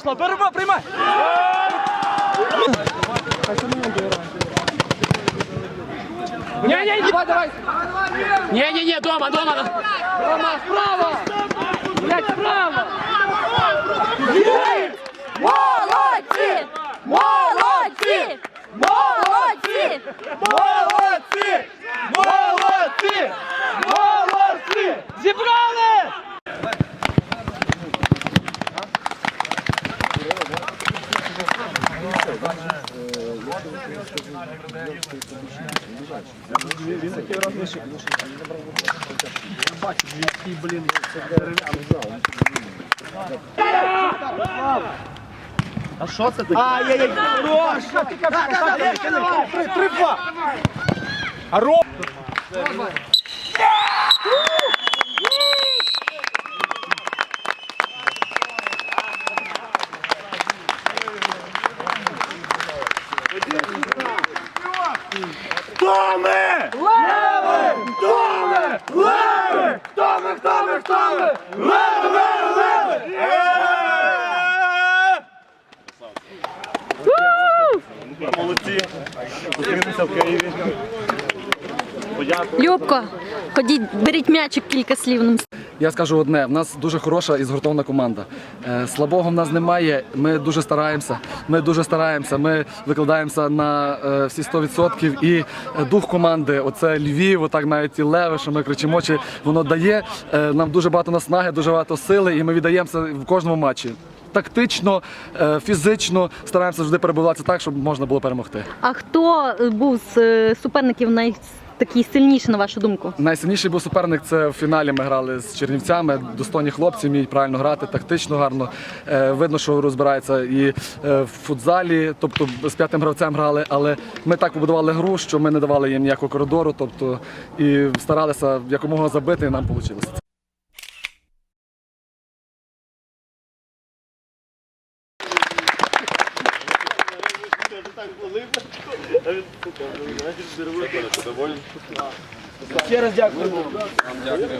Рома, перебай, приймай! Не-не-не, давай, давай. Не-не-не, дома, дома. Дома, справа. Блядь, справа. Молодці! Молодці! Молодці! Молодці! Молодці! Молодці! Зібрали! Ай-яй-яй, хорош! Три, три, два! А Ром... Хто ми? Леви! Хто ми? Леви! Хто ми? Хто ми? Хто ми? Леви! Леви! Леви! Е! Молодці! Зустрінемося в Києві. Подякую. Любко, ходіть, беріть м'ячик кілька слів нам. Я скажу одне: в нас дуже хороша і згуртована команда. Е, Слабого в нас немає. Ми дуже стараємося. Ми дуже стараємося. Ми викладаємося на е, всі 100%. І е, дух команди, оце Львів, отак навіть і леви, що ми кричимо, чи воно дає нам дуже багато наснаги, дуже багато сили, і ми віддаємося в кожному матчі. Тактично, фізично стараємося завжди перебуватися так, щоб можна було перемогти. А хто був з суперників най... такий сильніший, на вашу думку? Найсильніший був суперник. Це в фіналі ми грали з Чернівцями. Достойні хлопці вміють правильно грати, тактично гарно. Е, видно, що розбирається і е, в футзалі, тобто з п'ятим гравцем грали. Але ми так побудували гру, що ми не давали їм ніякого коридору, тобто і старалися якомога забити, і нам вийшло. Ще раз дякую. Вам дякую.